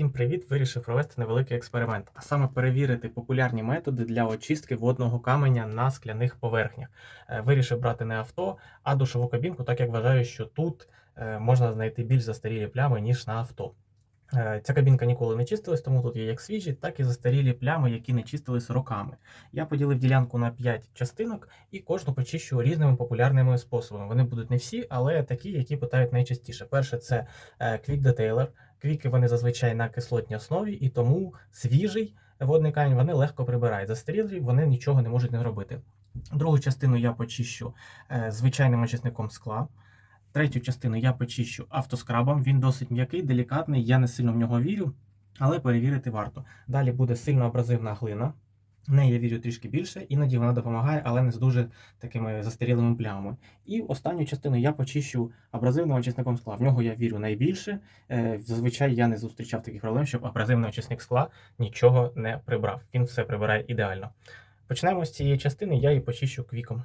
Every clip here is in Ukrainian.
Всім привіт! Вирішив провести невеликий експеримент, а саме перевірити популярні методи для очистки водного каменя на скляних поверхнях. Е, Вирішив брати не авто, а душову кабінку, так як вважаю, що тут е, можна знайти більш застарілі плями, ніж на авто. Е, Ця кабінка ніколи не чистилась, тому тут є як свіжі, так і застарілі плями, які не чистились роками. Я поділив ділянку на 5 частинок і кожну почищу різними популярними способами. Вони будуть не всі, але такі, які питають найчастіше. Перше це Quick Detailer. Квіки вони зазвичай на кислотній основі, і тому свіжий водний камінь вони легко прибирають. Застарілі вони нічого не можуть не робити. Другу частину я почищу е, звичайним очисником скла. Третю частину я почищу автоскрабом. Він досить м'який, делікатний, я не сильно в нього вірю, але перевірити варто. Далі буде сильно абразивна глина. В неї я вірю трішки більше, іноді вона допомагає, але не з дуже такими застарілими плямами. І останню частину я почищу абразивним очисником скла. В нього я вірю найбільше. Е, Зазвичай я не зустрічав таких проблем, щоб абразивний очисник скла нічого не прибрав. Він все прибирає ідеально. Почнемо з цієї частини, я її почищу квіком.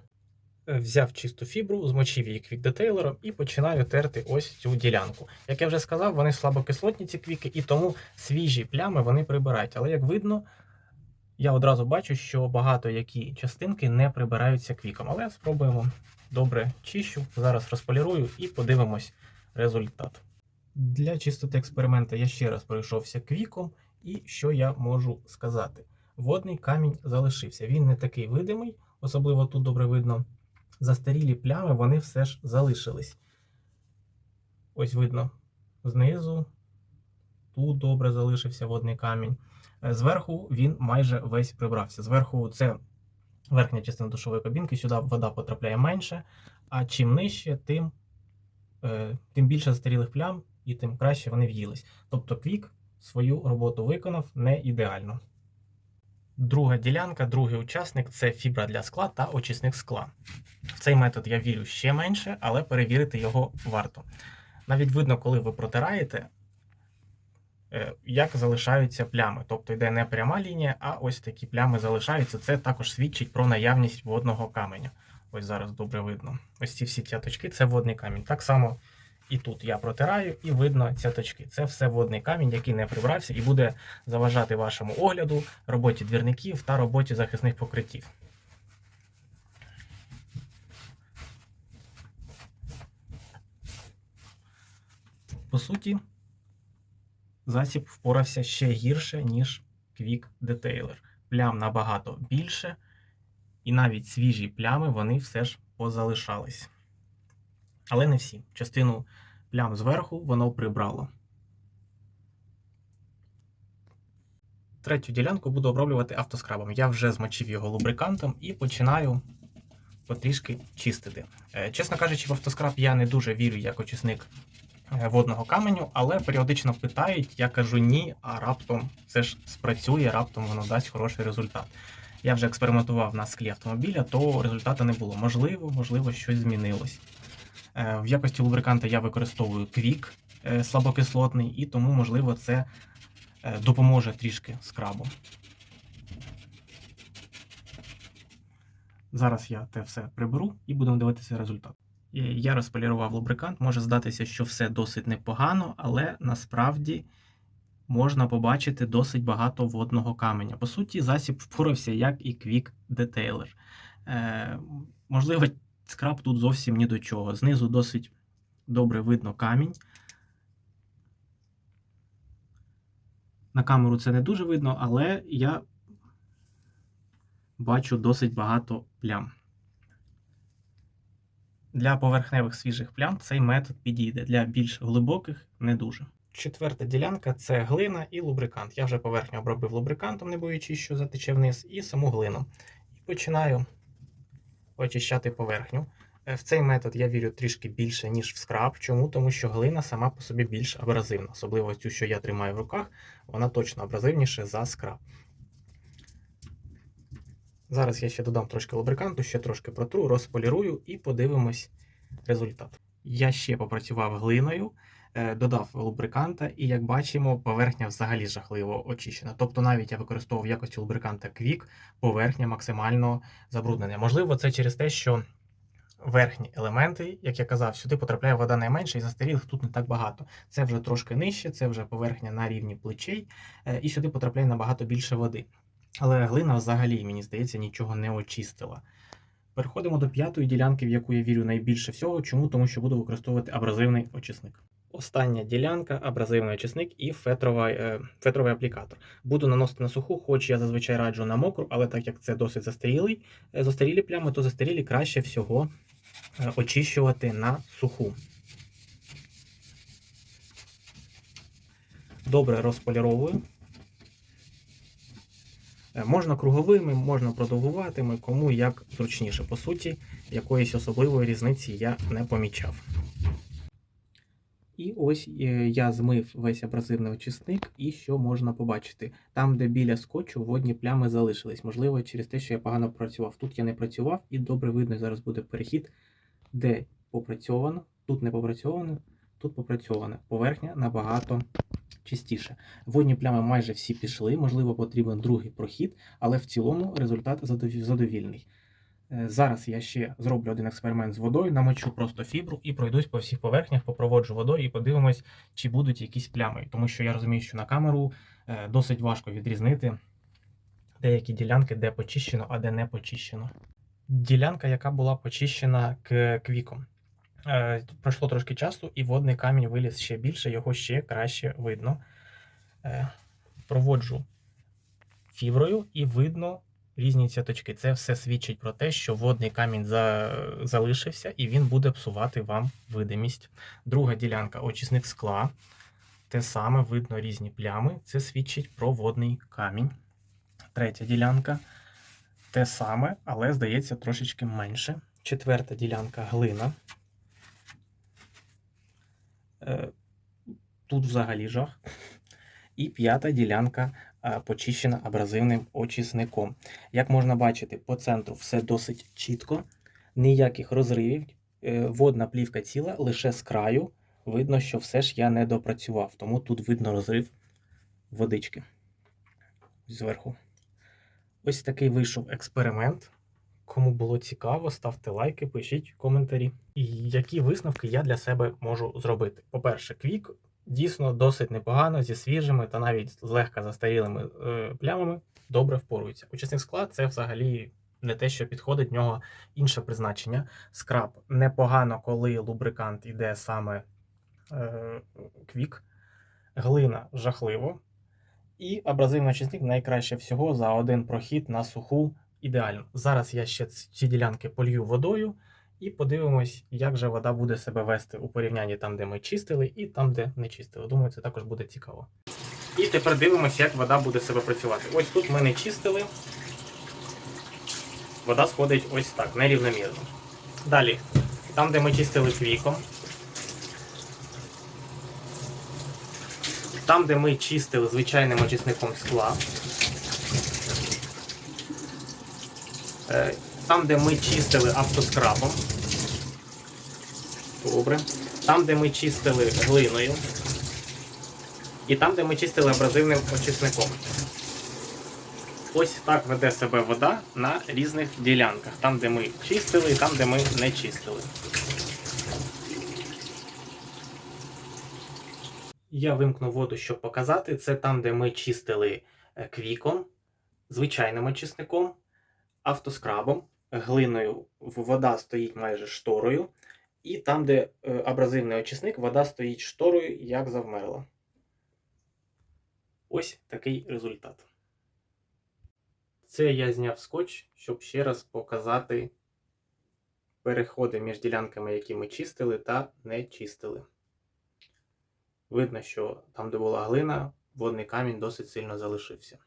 Е, Взяв чисту фібру, змочив її квік-детейлером і починаю терти ось цю ділянку. Як я вже сказав, вони слабокислотні ці квіки, і тому свіжі плями вони прибирають. Але як видно, я одразу бачу, що багато які частинки не прибираються квіком. Але спробуємо добре чищу. Зараз розполірую і подивимось результат. Для чистоти експерименту я ще раз пройшовся квіком, і що я можу сказати? Водний камінь залишився. Він не такий видимий, особливо тут добре видно. Застарілі плями вони все ж залишились. Ось видно знизу. Тут добре залишився водний камінь. Е, Зверху він майже весь прибрався. Зверху це верхня частина душової кабінки, сюди вода потрапляє менше, а чим нижче, тим, е, тим більше застарілих плям і тим краще вони в'їлись. Тобто квік свою роботу виконав не ідеально. Друга ділянка, другий учасник це фібра для скла та очисник скла. В цей метод я вірю ще менше, але перевірити його варто. Навіть видно, коли ви протираєте, як залишаються плями. Тобто йде не пряма лінія, а ось такі плями залишаються. Це також свідчить про наявність водного каменя. Ось зараз добре видно. Ось ці всі цяточки це водний камінь. Так само і тут я протираю, і видно цяточки. Це все водний камінь, який не прибрався, і буде заважати вашому огляду, роботі двірників та роботі захисних покриттів. По суті, засіб впорався ще гірше, ніж Quick Detailer. Плям набагато більше, і навіть свіжі плями вони все ж позалишались. Але не всі. Частину плям зверху воно прибрало. Третю ділянку буду оброблювати автоскрабом. Я вже змочив його лубрикантом і починаю потрішки чистити. Е, Чесно кажучи, в автоскраб я не дуже вірю як очисник водного каменю, але періодично питають, я кажу ні, а раптом це ж спрацює, раптом воно дасть хороший результат. Я вже експериментував на склі автомобіля, то результату не було. Можливо, можливо, щось змінилось. Е, В якості лубриканта я використовую квік е, слабокислотний, і тому, можливо, це е, допоможе трішки скрабу. Зараз я те все приберу і будемо дивитися результат. Я розполірував лубрикант, може здатися, що все досить непогано, але насправді можна побачити досить багато водного каменя. По суті, засіб впорався як і Quick Detailer. Е, можливо, скраб тут зовсім ні до чого. Знизу досить добре видно камінь. На камеру це не дуже видно, але я бачу досить багато плям. Для поверхневих свіжих плям цей метод підійде, для більш глибоких не дуже. Четверта ділянка це глина і лубрикант. Я вже поверхню обробив лубрикантом, не боючись, що затече вниз, і саму глину. І починаю очищати поверхню. Е, В цей метод я вірю трішки більше, ніж в скраб. Чому? Тому що глина сама по собі більш абразивна. Особливо цю, що я тримаю в руках, вона точно абразивніша за скраб. Зараз я ще додам трошки лубриканту, ще трошки протру, розполірую і подивимось результат. Я ще попрацював глиною, е, додав лубриканта, і як бачимо, поверхня взагалі жахливо очищена. Тобто, навіть я використовував в якості лубриканта Quick, поверхня максимально забруднена. Можливо, це через те, що верхні елементи, як я казав, сюди потрапляє вода найменше, і застарілих тут не так багато. Це вже трошки нижче, це вже поверхня на рівні плечей, е, і сюди потрапляє набагато більше води. Але глина взагалі, мені здається, нічого не очистила. Переходимо до п'ятої ділянки, в яку я вірю найбільше всього. Чому? Тому що буду використовувати абразивний очисник. Остання ділянка, абразивний очисник і фетровий, е, фетровий аплікатор. Буду наносити на суху, хоч я зазвичай раджу на мокру, але так як це досить застарілий, е, застарілі плями, то застарілі краще всього е, очищувати на суху. Добре розполіровую. Е, Можна круговими, можна продовгуватими, кому як зручніше. По суті, якоїсь особливої різниці я не помічав. І ось е, я змив весь абразивний очисник, і що можна побачити? Там, де біля скотчу водні плями залишились. Можливо, через те, що я погано працював. Тут я не працював, і добре видно, зараз буде перехід, де попрацьовано, тут не попрацьовано, тут попрацьовано. Поверхня набагато чистіше. Водні плями майже всі пішли, можливо, потрібен другий прохід, але в цілому результат задовільний. Е, Зараз я ще зроблю один експеримент з водою, намочу просто фібру і пройдусь по всіх поверхнях, попроводжу водою і подивимось, чи будуть якісь плями. Тому що я розумію, що на камеру е, досить важко відрізнити деякі ділянки, де почищено, а де не почищено. Ділянка, яка була почищена квіком. Е, Пройшло трошки часу, і водний камінь виліз ще більше, його ще краще видно. Е, Проводжу фіброю і видно різні цяточки. Це все свідчить про те, що водний камінь за... залишився і він буде псувати вам видимість. Друга ділянка очисник скла. Те саме видно різні плями. Це свідчить про водний камінь. Третя ділянка. Те саме, але здається трошечки менше. Четверта ділянка глина. Е, Тут взагалі жах. І п'ята ділянка е, почищена абразивним очисником. Як можна бачити, по центру все досить чітко, ніяких розривів. Е, Водна плівка ціла, лише з краю видно, що все ж я не допрацював, тому тут видно розрив водички зверху. Ось такий вийшов експеримент. Кому було цікаво, ставте лайки, пишіть коментарі. І які висновки я для себе можу зробити? По-перше, квік дійсно досить непогано зі свіжими та навіть злегка застарілими е, плямами добре впорується. Очисник скла це взагалі не те, що підходить в нього інше призначення. Скраб непогано, коли лубрикант іде саме е, квік, глина жахливо. І абразивний очисник найкраще всього за один прохід на суху ідеально. Зараз я ще ці ділянки полью водою і подивимось, як же вода буде себе вести у порівнянні там, де ми чистили, і там, де не чистили. Думаю, це також буде цікаво. І тепер дивимося, як вода буде себе працювати. Ось тут ми не чистили. Вода сходить ось так, нерівномірно. Далі, там, де ми чистили квіком, там, де ми чистили звичайним очисником скла, е, там, де ми чистили автоскрабом, добре, там, де ми чистили глиною, і там, де ми чистили абразивним очисником. Ось так веде себе вода на різних ділянках. Там, де ми чистили, і там, де ми не чистили. Я вимкну воду, щоб показати. Це там, де ми чистили е, квіком, звичайним очисником, автоскрабом, глиною вода стоїть майже шторою. І там, де е, абразивний очисник, вода стоїть шторою, як завмерла. Ось такий результат. Це я зняв скотч, щоб ще раз показати переходи між ділянками, які ми чистили та не чистили. Видно, що там, де була глина, водний камінь досить сильно залишився.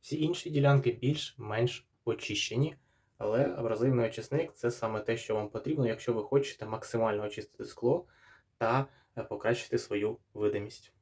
Всі інші ділянки більш-менш очищені, але абразивний очисник це саме те, що вам потрібно, якщо ви хочете максимально очистити скло та е, покращити свою видимість.